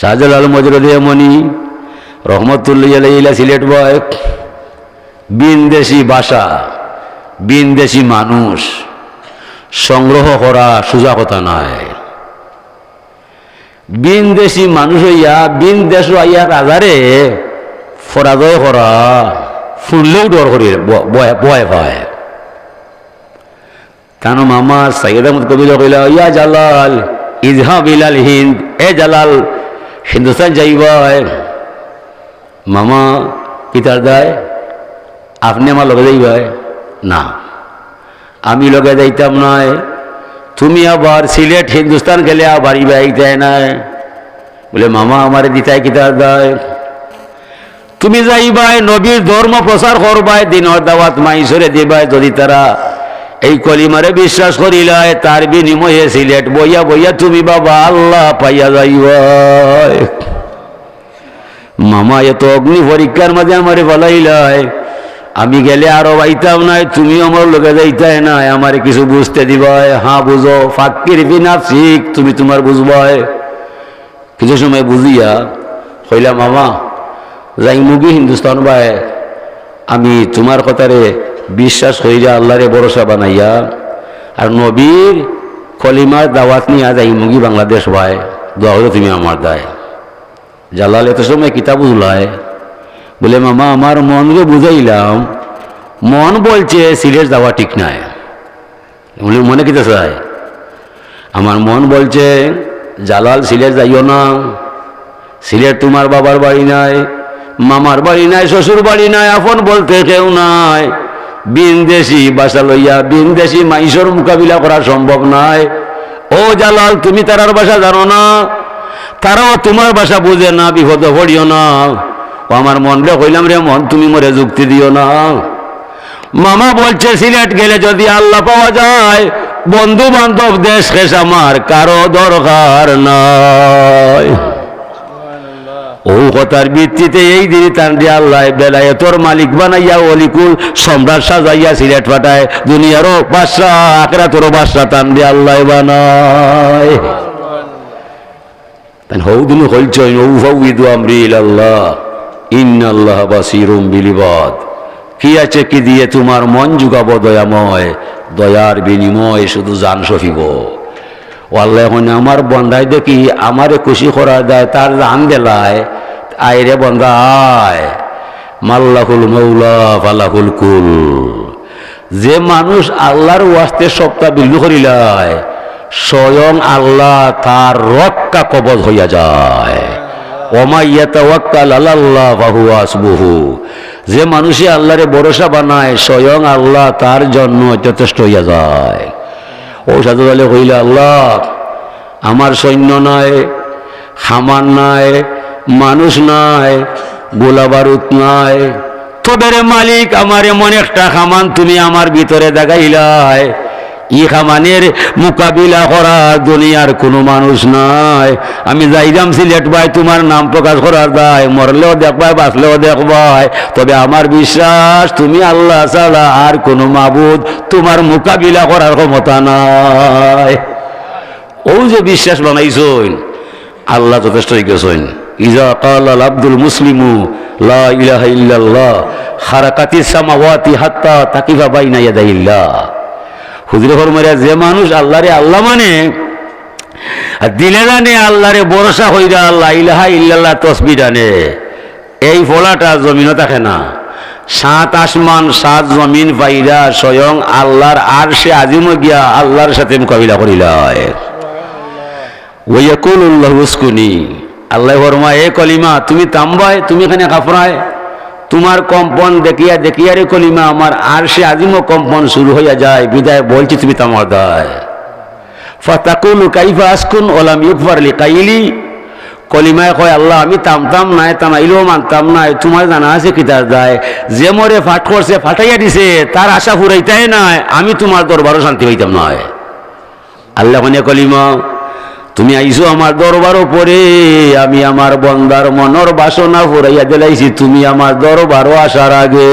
শাহজালাল মজরুদিয়া মনি রহমতুল্লাহ সিলেট বয় বিনদেশি ভাষা বিনদেশি মানুষ, সংগ্রহ করা সোজা কথা নয় বিনদেশি মানুষ হইয়া, বিন দেশ আইয়া রাজারে পরাজয় করা শুনলেও ডর করি বয়, ভয় কেন মামা সৈয়দ আহমদ কবির কইলা, ইয়া জালাল ইজহা বিলাল হিন্দ, এ জালাল হিন্দুস্তান যাইবাই মামা কিতার দায়, আপনি আমার লগে যাইবাই না। আমি লগে যাইতাম নয় তুমি আবার সিলেট, হিন্দুস্তান গেলে আবার ইবাইতে নাই বলে, মামা আমারে দিতাই কিতার দায়। তুমি যাইবাই, নবীর ধর্ম প্রচার করবাই, দিনের দাওয়াত মাইসরে দিবাই, যদি তারা এই কলিমারে বিশ্বাস করিলায় তার বিনিময়ে সিলেট বইয়া বইয়া তুমি বাবা আল্লাহ পাইয়া যাইবাই মামা, এত অগ্নি পরীক্ষার মাঝে আমারে বলাইলাই, আমি গেলে আরও বাইতাম নাই, তুমি আমার লোকে যাইতাই নাই, আমারে কিছু বুঝতে দিবাই। হ্যাঁ বুঝো, ফাঁকির বিনা শিখ তুমি তোমার বুঝবাই। কিছু সময় বুঝিয়া কইলা, মামা যাই মুগি হিন্দুস্তান বাই আমি তোমার কথারে বিশ্বাস হইয়া আল্লাহরে ভরসা বানাইয়া। আর নবীর কলিমার দাওয়াত নিয়ে যাই মুগি বাংলাদেশ ভাই দোয়া তুমি আমার দায়। জালাল এত সময় কিতাব বুঝলায় বলে, মামা, আমার মনকে বুঝাইলাম, মন বলছে সিলেট যাওয়া ঠিক নাই। বলে, মনে কিতে চায় আমার মন বলছে, জালাল সিলেট যাইও না, সিলেট তোমার বাবার বাড়ি নাই, মামার বাড়ি নাই, শ্বশুর বাড়ি নাই, আপন বলতে কেউ নাই। বিনদেশি বাসা লইয়া বিনদেশি মাইসর মোকাবিলা করা সম্ভব নাই। ও জালাল, তুমি তারার বাসা জানো না? তারাও তোমার বাসা বুঝে না, বিপদ পড়িও না। ও আমার মন রে, কইলাম রে, মন, তুমি মরে যুক্তি দিও না। মামা বলছে, সিলেট গেলে যদি আল্লাহ পাওয়া যায় বন্ধু বান্ধব দেশ খেস আমার কারও দরকার নাই। ও কথার ভিত্তিতে এই দিনই তান দিয়ে আল্লাহ বেলায় তোর মালিক বানাইয়া অলিকুল সম্রাট সাজাইয়া সিলেট পাঠায়। দুনিয়ারও বাদশা আখরা তোর বাদশা তান দিয়ে আল্লাহ বানায় তাই হৌদিন হইলছেন ঔফাউদু আমরি আল্লাহ ইন্নাল্লাহ বাসিরুম বিলিবাদ। কি আছে কি দিয়ে তোমার মন যুগাবো দয়াময়? দয়ার বিনিময় শুধু জান সফিব আল্লাহ এখন আমার বন্ধাই দেখি আমারে খুশি করা যায় তার জান দেলায় আইরে বন্ধা আয় মাল্লাহুল মৌলা ফালাহুল কুল। যে মানুষ আল্লাহর ওয়াস্তে সপ্তাহ বিল্লু করিলায়, স্বয়ং আল্লাহ তার রক্ষা কবজ হইয়া যায়। যে মানুষে আল্লাহরে ভরসা বানায়, স্বয়ং আল্লাহ তার জন্য যথেষ্ট হইয়া যায়। ও সাধু বলে হইলে আল্লাহ। আমার সৈন্য নাই, খামার নাই, মানুষ নাই, গোলা বারুদ নাই। তোদের মালিক, আমার এমন একটা খামান তুমি আমার ভিতরে দেখাইলাই। ই মোকাবিলা করা দুনিয়ার কোনো মানুষ নাই। আমি যাইলাম সিলেট ভাই, তোমার নাম প্রকাশ করার দায়। মরলেও দেখবাই বাঁচলেও দেখবাই তবে আমার বিশ্বাস, তুমি আল্লাহ ছাড়া আর কোনো মাবুদ তোমার মোকাবিলা করার ক্ষমতা নাই। ও যে বিশ্বাস বানাইছইন, আল্লাহ যথেষ্ট গেছেন ইজা কাল আব্দুল মুসলিমু, লা ইলাহা ইল্লাল্লাহ সামাওয়াতি হাত্তা তাকিবা বাইনা ইয়াদাইল্লাহ। হুজুরে ফরমাইয়া, যে মানুষ আল্লাহরে আল্লাহ মানে দিলে জানে আল্লাহরে ভরসা হইরা আল্লাহ ইলাহা ইল্লাল্লাহ তসবি জানে এই ফলাটা জমিনও থাকে না। সাত আসমান, সাত জমিন পাইরা স্বয়ং আল্লাহর আর সে আজিমও গিয়া আল্লাহর সাথে মোকাবিলা করিলায় ওয়াকুল্লাহ উস্কুনি। আল্লাহ ফরমা এ কলিমা, তুমি তাম্বায়, তুমি এখানে কাপড়ায় তোমার কম্পন দেখিয়া দেখিয়া রে কলিমা, আমার আর সে আজিমও কম্পন শুরু হইয়া যায়। বিদায় বলছি তুমি তামার দায় কাইফা আসকুন ওলাম কাইলি কলিমায় কয়, আল্লাহ, আমি তামতাম নাই তামাইলেও মানতাম নাই, তোমার জানা আছে কি তার দায়? যে মরে ফাট করছে, ফাটাইয়া দিছে, তার আশা ফুরাইতাই নাই, আমি তোমার দরবারও শান্তি হইতাম নয় আল্লাহ মানে কলিমা তুমি আইসো আমার দরবার পরে, আমি আমার বন্দার মনর বাসনা ফুরাইয়া দিলাইছি, তুমি আমার দরবারও আসার আগে।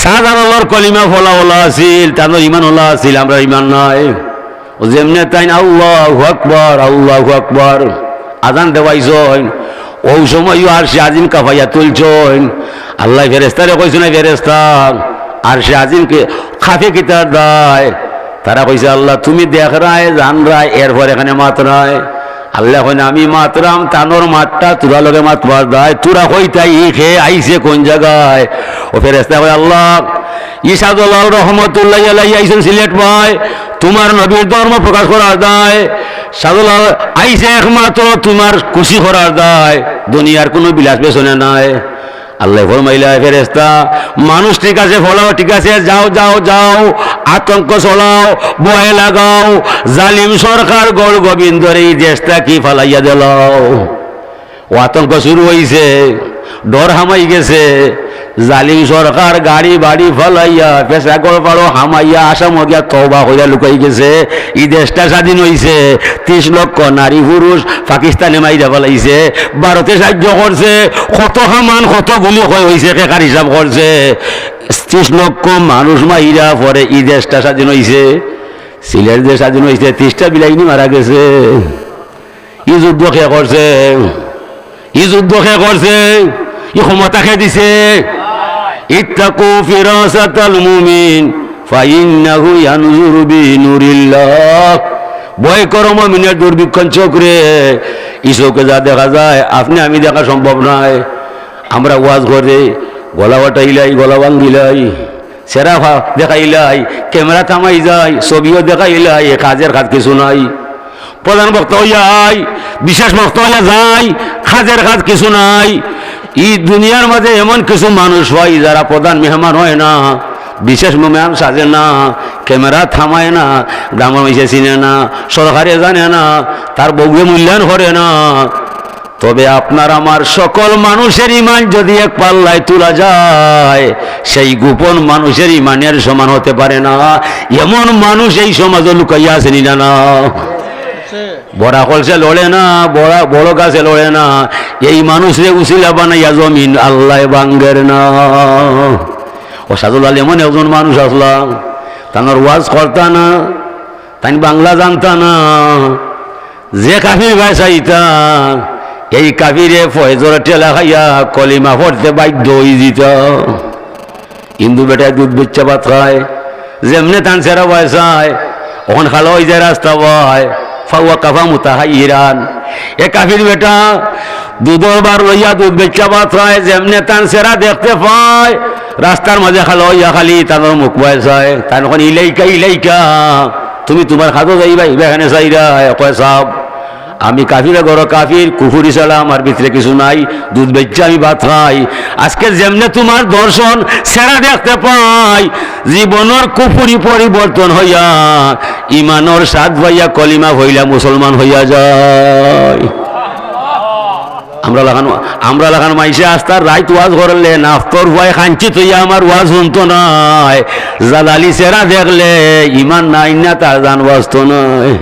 সাধারণর কলিমা ফলা ওলা আছিল, তার ইমান ওলা আছিল, আমরা ইমান নাই। ও যেমনে তাই আল্লাহ আকবর আল্লাহ আকবর। আজান দেওয়াইছন ওই সময় আর সে আজিম কাফাইয়া তুলছন আল্লাহ ফেরেস্তারে কইছে না ফেরেস্তা আর সে আজিমকে খাফে কিতার দায়। তারা কইছে, আল্লাহ, তুমি দেখ রায়, জান রায়, এরপর এখানে মাত্রায় আল্লাহ কইনা আমি মাতরাম তানোর মাতটা তোরা লগে মাতবার দায় তোরা কইতাই খেয়ে আইছে কোন জায়গায়? ও ফেরেস্তা কয়, আল্লাহ ইসাদুল্লাহ রহমতুল্লাহ আলাই আইছেন সিলেট ভাই। তোমার নবীর ধর্ম প্রকাশ করার দায়। সাদুল্লাহ আইছে একমাত্র তোমার খুশি করার দায়। দুনিয়ার কোনো বিলাস পেছনে নাই। আল্লাহ ফরমাইলা ফেরেস্তা মানুষ ঠিক আছে, ফলাও ঠিক আছে, যাও যাও যাও, আতঙ্ক চলাও বয়ে লাগাও, জালিম সরকার গড় গোবিন্দর এই দেশটা কি ফালাইয়া দিল? ও আতঙ্ক শুরু হয়েছে ডর হামাই গেছে জালিম সরকার, গাড়ি, বাড়ি ফলাইয়া পেশা করে পারো হামাইয়া, আসাম গিয়া তবা হইয়া লুকাই গেছে। এই দেশটা স্বাধীন হইছে। ত্রিশ লক্ষ নারী পুরুষ পাকিস্তানে মাইরা ফেলাইছে। ভারতে সাহায্য করছে। কত হামান কত গুলি কয় হইছে, কেকার হিসাব করছে। ত্রিশ লক্ষ মানুষ মাইরা পরে এই দেশটা স্বাধীন হইছে। সিলেট দেশ স্বাধীন হইছে, ত্রিশটা বিলাইনি মারা গেছে। ই যুদ্ধ কে করছে? ই যুদ্ধ কে করছে? ই ক্ষমতা খে দিছে? ইত্তাকু ফিরাসাতাল মুমিন, ফাইন্নাহু ইয়ানজুরু বিনুরিল্লাহ। ভয় করো মুমিনের দুর্ভিক্ষণ চোখরে ই চোখে যা দেখা যায়, আপনি আমি দেখা সম্ভব নয়। আমরা ওয়াজ করে গলা বাটাইলাই গলা ভাঙ্গিলাই, সেরা দেখাইলাই, ক্যামেরা থামাই যায় ছবিও দেখাইলাই কাজের কাজ কিছু নাই। প্রধান বক্তা হইয়াই, বিশেষ বক্তা হইয়া যায়, কাজের কাজ কিছু নাই। এই দুনিয়ার মাঝে এমন কিছু মানুষ হয় যারা প্রধান মেহমান হয় না, বিশেষ মেহমান সাজে না, ক্যামেরা থামায় না গ্রামের মিশে চিনে না, সরকারে জানে না, তার বউকে মূল্যায়ন করে না। তবে আপনার আমার সকল মানুষের ইমান যদি এক পাল্লায় তোলা যায়, সেই গোপন মানুষের ইমানের সমান হতে পারে না। এমন মানুষ এই সমাজে লুকাইয়া আসেনি না বড়া কলসে লড়ে না, বড়া, বড় গাছে লড়ে না। এই মানুষরে উচিলা বানাইয়া জমিন, আল্লাহ বাঙ্গের না। ও সাদুল আলী এমন একজন মানুষ আসলাম তানোর ওয়াজ করতা না তাই বাংলা জানতা না। যে কাফির ভাষাইতা এই কাফিরে ফয়জর টেলা খাইয়া কলিমা পড়তে বাধ্য হয়ে দিত হিন্দু বেটায় দুধ বেচ্চা ভাত খায়, যেমনে তান সেরা বয়সায় ওখান খালো ওই যায় রাস্তা বয়। ফাওয়া কাফা মুতাহাই ইরান এ কাফির বেটা দুধর বার লইয়া দুধ বেচা ভাত যেমনে তান সেরা দেখতে পায়, রাস্তার মাঝে খালো ইয়া খালি তাদের মুখ বয়সায় তান ওখানে ইলাইকা ইলাইকা, তুমি তোমার খাদো যাইবা, ইবা এখানে চাইরা কয় সাহ আমি কাফিরে, গড় কাফির, কুফুরি ছাড়া আমার ভিতরে কিছু নাই, দুধ বেচে আমি ভাত খাই। আজকে যেমনে তোমার দর্শন, সেরা দেখতে পাই। জীবনের কুফুরি পরিবর্তন হইয়া, ইমানর সাত ভাইয়া কলিমা হইলা, মুসলমান হইয়া যায়। আমরা লাগান আমরা লাগান মাইসে আস্তার, রাইত ওয়াজ করলে, নাফতর ভয় খাঞ্চিত হইয়া আমার ওয়াজ শুনতো নাই। জালালি সেরা দেখলে, ইমান নাই না, তার জান বাস্ত নয়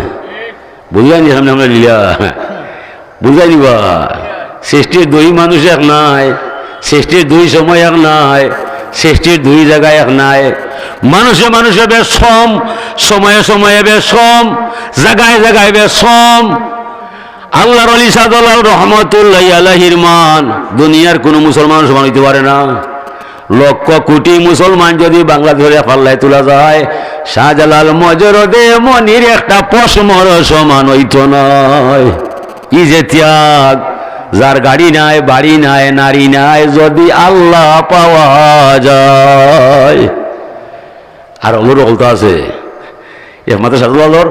বুঝাইনি সামনে আমরা লিলা। বুঝাইনি বা সৃষ্টির দুই মানুষ এক নাই সৃষ্টির দুই সময় এক নাই সৃষ্টির দুই জায়গায় এক নাই। মানুষে মানুষে বেশ সম সময়ে সময়ে বেশ সম জায়গায় জায়গায় বেশ সম আল্লাহর আলী সাদুল্লাহ রহমতুল্লাহ আলহির মান। দুনিয়ার কোনো মুসলমান সমান হইতে পারে না। লক্ষ কোটি মুসলমান যদি বাংলাদেশে পাল্লায় তোলা যায়, শাহজালাল মজরদে মনির একটা পশমর সমান হইত নয়। ই যে ত্যাগ, যার গাড়ি নাই, বাড়ি নাই, নারী নাই, যদি আল্লাহ পাওয়া যায়। আর অলুর অলতো আছে একমাত্র সাদুল্লাহর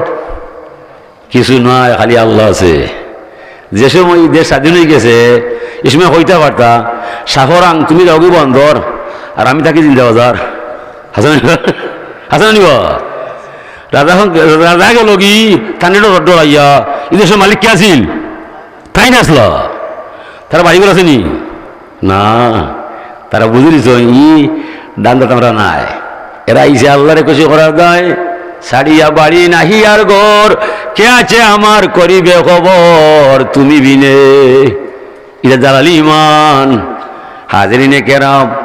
কিছু নয় খালি আল্লাহ আছে। যে সময় দেশ স্বাধীন হয়ে গেছে, এ সময় হইতে পারতা, সাফরাং তুমি যাওগি বন্দর আর আমি থাকি জিন্দা বাজার হাসান হাসান নিব রাজা রাজা গেল কি? থানিটা ডরাইয়া এই দেশের মালিক কে আছিল? তাই না আসলো? তারা বাড়িগুলো আসেনি? না। তারা বুঝে দিছ, ই ডান্ডা তামরা নাই। এরা ইসে আল্লাহরে খুশি করার দায়। সারিয়া বাড়ি নাহি আর ঘর। কে আছে আমার করিবে খবর তুমি বিনে? এটা জালালি ইমান। হাজারিনে কেরাম।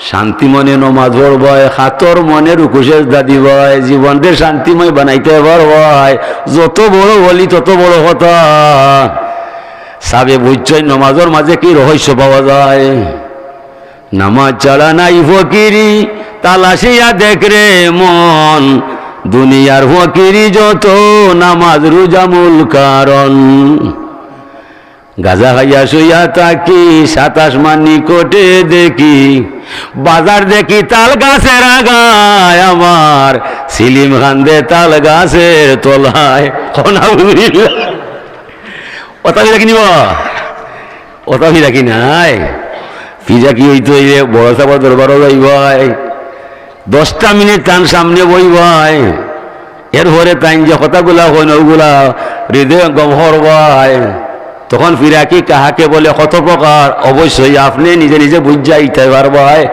শান্তি মনে নমাজ পড়বায় হাতর মনে রুকুশেষ দাদি বয় জীবনকে শান্তিময় বানাইতে পারবায়। যত বড় বলি তত বড় কথা। সাবে বুঝছই নমাজের মাঝে কি রহস্য পাওয়া যায়? নামাজ ছাড়া নাই ফকিরি তালাশিয়া দেখ রে মন। দুনিয়ার ফকিরি যত, নামাজ রুজামুল কারণ। গাজা খাইয়া শুইয়া তাকি সাতাশ মান নিকটে দেখি। বাজার দেখি তাল গাছের আগায় আমার, সিলিম খান্দে তাল গাছের তলায় ওটা দেখি নিব? ওটা রাখি নাই? পিজা কি হইতো এই বড় সাবার দরবারও যাই ভাই দশটা মিনিট তান সামনে বই ভাই এরপরে তাই যে কথাগুলা হইন ওগুলা হৃদয় গহর ভাই তখন ফিরা কি কাহাকে বলে কত প্রকার অবশ্যই আপনি নিজে নিজে বুঝা ইতে পারবাই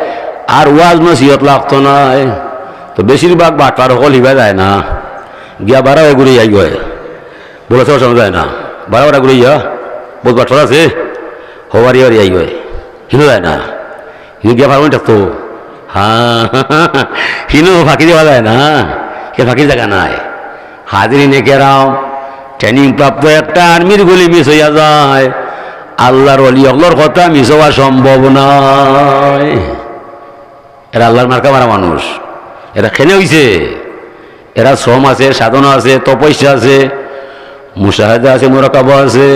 আর ওয়াজ নসিহত লাগতো নাই তো বেশিরভাগ বাটার হল হিবা যায় না। গিয়া বারো ঘুরে যাই গয় বলে সব যায় না। বারো বারা ঘুরে যা। বহুত বাটার আছে। হবারি হবারি আই গয় হিনো যায় না। হিনো গিয়া পারবেন তো হ্যাঁ হিনো ফাঁকি দেওয়া যায় না। কে ফাঁকির জায়গা নাই। হাজিরি নেকেরাও ট্রেনিং প্রাপ্ত একটা আর্মির গুলি মিস হইয়া যায়। আল্লাহর অলি অগলোর কথা মিস হওয়া সম্ভব নয়। এরা আল্লাহর মার্কা মারা মানুষ। এরা খেলে হইছে। এরা শ্রম আছে, সাধনা আছে, তপস্যা আছে, মুসাহাদা আছে, মোরাকাবা আছে।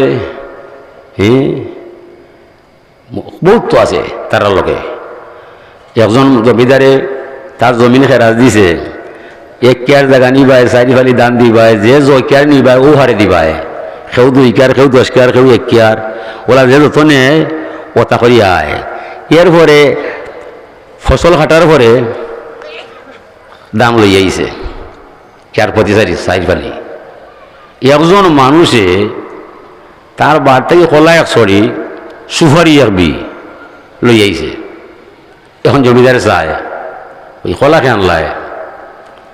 হ্যাঁ বহুত আছে তার লোকে একজন জমিদারে তার জমিন খেরাজ দিছে। এক কেয়ার জায়গা নিবায় চারি দান দিবায় যে জ কেয়ার নিবায় ও হারে দিবায় কেউ দুই কেয়ার কেউ দশ কেয়ার কেউ এক কেয়ার ওরা যে যতনে ওটা করি আয় এরপরে ফসল কাটার পরে দাম লই আইছে কেয়ার প্রতি চারি চারি একজন মানুষে তার বার থেকে কলা এক সরি সুফারি আর বি লই আইছে এখন জমিদারে চায় ওই কলা কেন লায়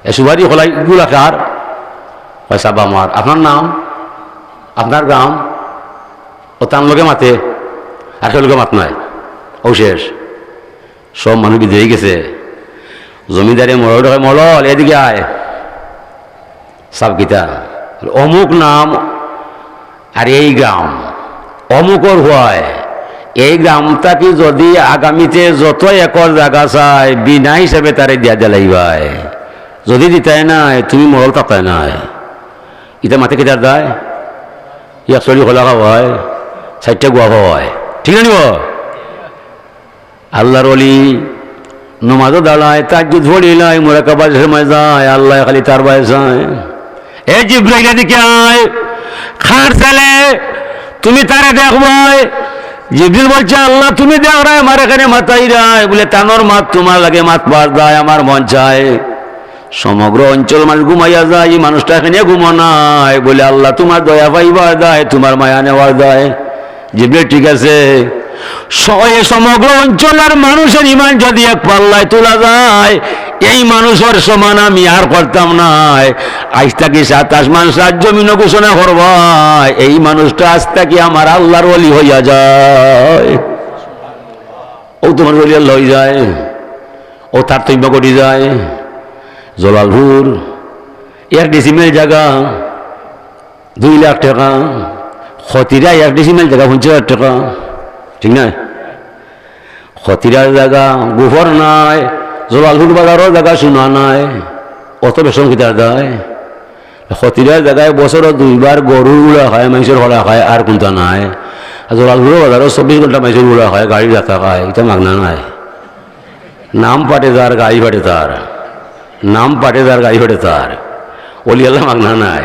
এ কলা গুলা কার পয়সা আমার আপনার নাম? আপনার গ্রাম? ও তার লোকে মাতে। আর লোকে মাত নয় ও শেষ। সব মানুষ বিধে গেছে। জমিদারে মরল মরল, এদিকে আয়। সব গীতা। অমুক নাম আর এই গ্রাম। অমুকর হয়। এই গ্রামটাকে যদি আগামীতে যত একর জায়গা চায়, বিনা হিসাবে তারে দিয়া দিলাইবাই যদি দিতাই নাই, তুমি মরল তাতাই নাই। ইটা মাথে কেটার দেয় ইয়াক চলি খোলা হয় চারটা গোয়া হয়। ঠিক না নিব আল্লাহর অলি নমাজও দাঁড়ায় তার যুদ্ধ ধরিলাই মোরা কাবার সময় যায়, আল্লাহ খালি তার বায় যায়। এ জিব্রাইলা দিকে আয় খার ছেলে তুমি তারে দেখবই। জিবরিল বলছে, আল্লাহ, তুমি দেখ রায় আমার এখানে মাথাই রায় বলে তানোর মাত তোমার লাগে, মাত বার দেয় আমার মন চায়। সমগ্র অঞ্চল মানুষ ঘুমাইয়া যায়, এই মানুষটা এখানে ঘুমো নাই। বলে, আল্লাহ, তোমার দয়া পাইবার দেয় তোমার মায়া নেওয়ার দেয় জিবরিল, ঠিক আছে। সমগ্র অঞ্চলের মানুষের ইমান যদি এক পাল্লায় তোলা যায়, এই মানুষের সমান আমি আর করতাম নাই। আজ থাকি সাত আসমান সাত জমিন ঘোষণা করবাই এই মানুষটা আজ থাকি আমার আল্লাহর অলি হইয়া যায়। ও তোমার অলি আল্লাহ হয়ে যায়। ও তার করি যায়। জলালপুর এক ডিসিমেল জায়গা দুই লাখ টাকা খতিরা এক ডিসিমেল জায়গা পঞ্চাশ হাজার টাকা, ঠিক না খতিরার জায়গা গোবর নাই জলালপুর বাজারও জায়গা শোনা নাই অত বেসন কিতার দেয় খতিরার জায়গায় বছরত দুইবার গরু উড়া খায় মাংসের হরা খায় আর কোনটা নাই। জলালপুর বাজারও চব্বিশ ঘণ্টা মাংসের উড়া খায় গাড়ি যাতা খায় এটা মাগনা নাই। নাম পাটে তার গাড়ি পাটে তার নাম পাটে তার গাড়ি পাটে তার। অলিয়াল্লা মাগনা নাই।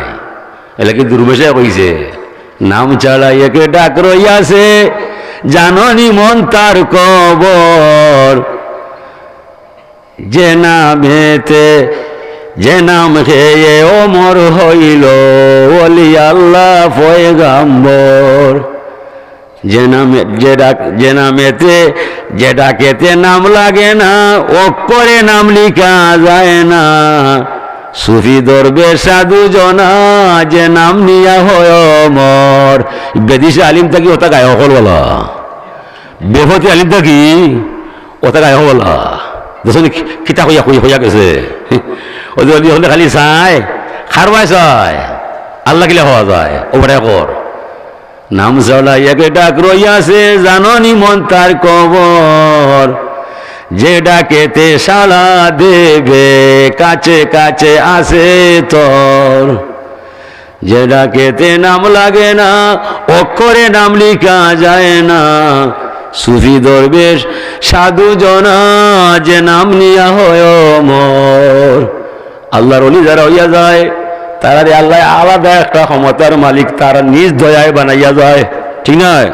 এলাকি দুর্বেশে কইছে নাম ছাড়া একে ডাক রইয়াছে, জাননি মন তার কবর। যে নামেতে, যে নাম খেয়ে ওমর হইল অলি আল্লাহ পয়গাম্বর। যে নামে যে নামেতে যে ডাকেতে নাম লাগে না অক্ষরে নাম লিখা যায় না। সুফি দরবে সাধু জনা, যে নাম নিয়া হয় মর বেদিসে আলিম থাকি ওটা গায়ে অকল বলা। বেহতি আলিম থাকি ওটা গায়ে বলা। দেখুন কিতা হইয়া হইয়া হইয়া গেছে। যে হলে খালি চাই খারবাই চায়, আল্লাহ কিলে হওয়া যায় ওপরে কর। নাম জলাইয়াকে ডাক রইয়াছে, জাননি মন তার কবর। যে ডাকেতে সালা দেবে, কাছে কাছে আসে তোর। যে ডাকেতে নাম লাগে না, অক্ষরে নাম লিখা যায় না। সুফি দরবেশ, সাধু জনা, যে নাম নিয়া হয় মর আল্লাহর অলি যারা হইয়া যায় তারা আল্লাহ আলাদা একটা ক্ষমতার মালিক তারা নিজ দয়ায় বানাইয়া যায়। ঠিক নয়?